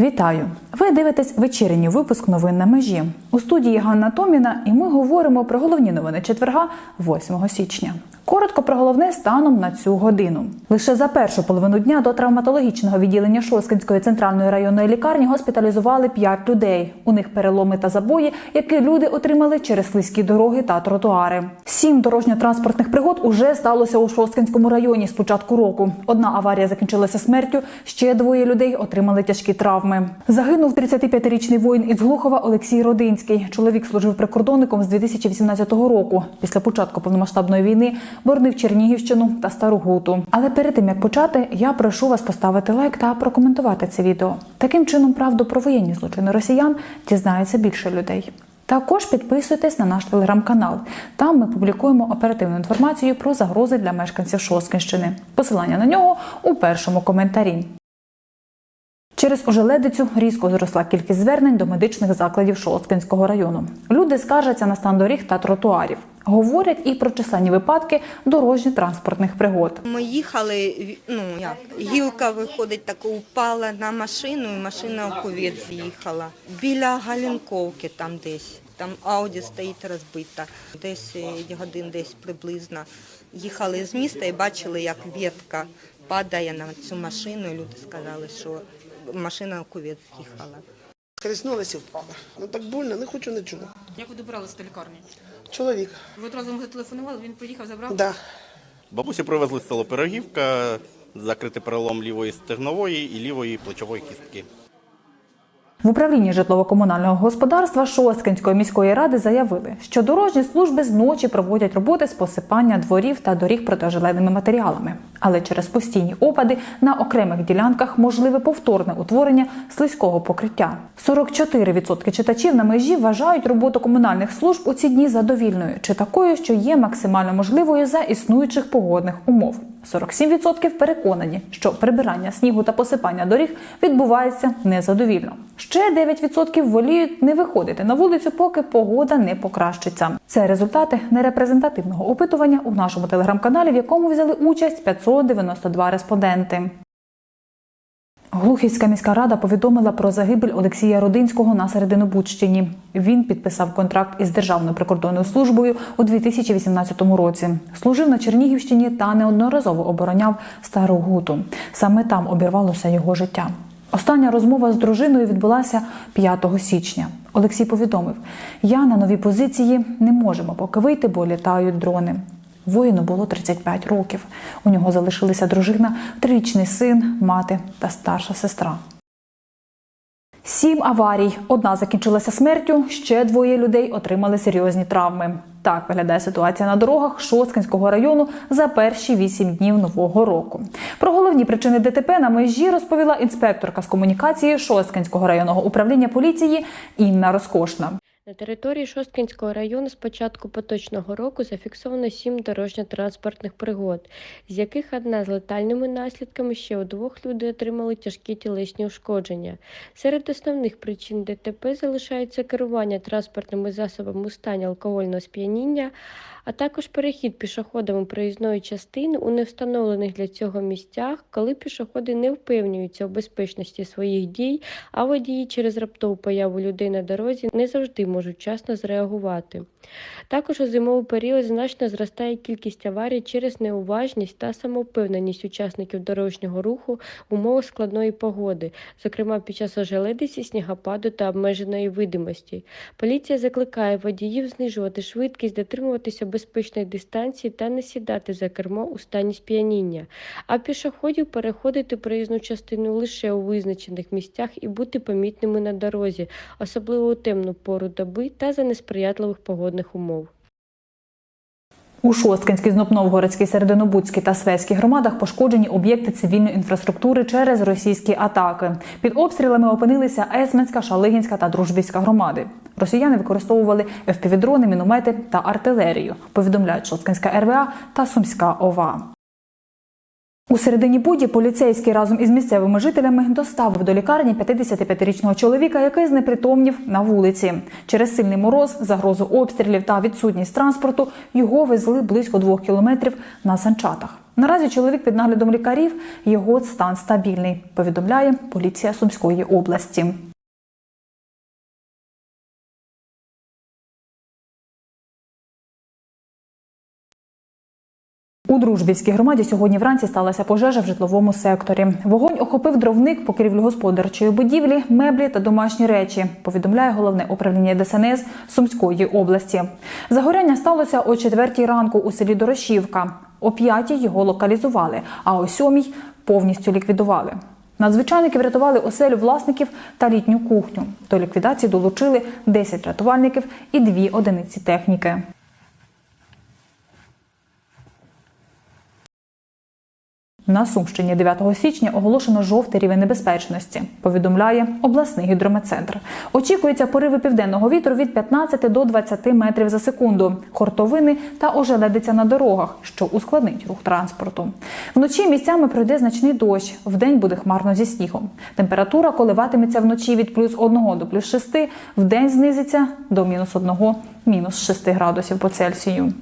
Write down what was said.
Вітаю! Ви дивитесь вечірній випуск новин на межі. У студії Ганна Томіна, і ми говоримо про головні новини четверга, 8 січня. Коротко про головне станом на цю годину. Лише за першу половину дня до травматологічного відділення Шоскінської центральної районної лікарні госпіталізували 5 людей. У них переломи та забої, які люди отримали через слизькі дороги та тротуари. Сім дорожньо-транспортних пригод уже сталося у Шосткинському районі з початку року. Одна аварія закінчилася смертю. Ще двоє людей отримали тяжкі травми. Загинув 35-річний воїн із Глухова Олексій Родинський. Чоловік служив прикордонником з 2018 року. Після початку повномасштабної війни боронив Чернігівщину та Стару Гуту. Але перед тим як почати, я прошу вас поставити лайк та прокоментувати це відео. Таким чином, правду про воєнні злочини росіян дізнається більше людей. Також підписуйтесь на наш телеграм-канал. Там ми публікуємо оперативну інформацію про загрози для мешканців Шоскінщини. Посилання на нього у першому коментарі. Через ожеледицю різко зросла кількість звернень до медичних закладів Шосткинського району. Люди скаржаться на стан доріг та тротуарів. Говорять і про численні випадки дорожньо-транспортних пригод. Ми їхали, ну як, гілка виходить, тако упала на машину, і машина в кувет з'їхала. Біля Галінковки там десь. Там Ауді стоїть розбита. Десь е, годин десь приблизно. Їхали з міста і бачили, як ветка падає на цю машину. Люди сказали, що машина в їхала. з'їхала. Скреснулася і впала. Ну так больно, не хочу нічого. Як ви добиралися до лікарні? Чоловік. Ви одразу йому зателефонували, він поїхав, забрав? Да. Бабусі привезли з село Пирогівка, закритий перелом лівої стегнової і лівої плечової кістки. В управлінні житлово-комунального господарства Шосткинської міської ради заявили, що дорожні служби зночі проводять роботи з посипання дворів та доріг протижеленими матеріалами. Але через постійні опади на окремих ділянках можливе повторне утворення слизького покриття. 44% читачів на межі вважають роботу комунальних служб у ці дні задовільною чи такою, що є максимально можливою за існуючих погодних умов. 47% переконані, що прибирання снігу та посипання доріг відбувається незадовільно. Ще 9% воліють не виходити на вулицю, поки погода не покращиться. Це результати нерепрезентативного опитування у нашому телеграм-каналі, в якому взяли участь 592 респонденти. Глухівська міська рада повідомила про загибель Олексія Родинського на Серединобудщині. Він підписав контракт із Державною прикордонною службою у 2018 році. Служив на Чернігівщині та неодноразово обороняв Стару Гуту. Саме там обірвалося його життя. Остання розмова з дружиною відбулася 5 січня. Олексій повідомив: Я на новій позиції не можемо поки вийти, бо літають дрони. Воїну було 35 років. У нього залишилися дружина, трирічний син, мати та старша сестра. Сім аварій. Одна закінчилася смертю, ще двоє людей отримали серйозні травми. Так виглядає ситуація на дорогах Шосткинського району за перші вісім днів нового року. Про головні причини ДТП на межі розповіла інспекторка з комунікації Шосткинського районного управління поліції Інна Розкошна. На території Шосткінського району з початку поточного року зафіксовано сім дорожньо-транспортних пригод, з яких одна з летальними наслідками ще у двох людей отримали тяжкі тілесні ушкодження. Серед основних причин ДТП залишається керування транспортними засобами у стані алкогольного сп'яніння, а також перехід пішоходами проїзної частини у невстановлених для цього місцях, коли пішоходи не впевнюються у безпечності своїх дій, а водії через раптову появу людей на дорозі не завжди можуть вчасно зреагувати. Також у зимовий період значно зростає кількість аварій через неуважність та самовпевненість учасників дорожнього руху в умовах складної погоди, зокрема під час ожеледиці, снігопаду та обмеженої видимості. Поліція закликає водіїв знижувати швидкість, дотримуватися безпечної дистанції та не сідати за кермо у стані сп'яніння, а пішоходів переходити проїзну частину лише у визначених місцях і бути помітними на дорозі, особливо у темну пору доби та за несприятливих погодних умов. У Шосткинській, Знопновгородській, Серединобудській та Свецькій громадах пошкоджені об'єкти цивільної інфраструктури через російські атаки. Під обстрілами опинилися Есменська, Шалигінська та Дружбівська громади. Росіяни використовували FPV-дрони, міномети та артилерію. Повідомляють Шосткинська РВА та Сумська ОВА. У середині буді поліцейський разом із місцевими жителями доставив до лікарні 55-річного чоловіка, який знепритомнів на вулиці. Через сильний мороз, загрозу обстрілів та відсутність транспорту його везли близько двох кілометрів на санчатах. Наразі чоловік під наглядом лікарів його стан стабільний. Повідомляє поліція Сумської області. У Дружбівській громаді сьогодні вранці сталася пожежа в житловому секторі. Вогонь охопив дровник покрівлю господарчої будівлі, меблі та домашні речі. Повідомляє головне управління ДСНС Сумської області. Загоряння сталося о четвертій ранку у селі Дорошівка. О п'ятій його локалізували, а о сьомій повністю ліквідували. Надзвичайники врятували оселю власників та літню кухню. До ліквідації долучили 10 рятувальників і 2 одиниці техніки. На Сумщині 9 січня оголошено жовтий рівень небезпечності, повідомляє обласний гідрометцентр. Очікується пориви південного вітру від 15 до 20 метрів за секунду, хортовини та ожеледиця на дорогах, що ускладнить рух транспорту. Вночі місцями пройде значний дощ, вдень буде хмарно зі снігом. Температура коливатиметься вночі від плюс 1 до плюс 6, вдень знизиться до мінус 1, мінус 6 градусів по Цельсію.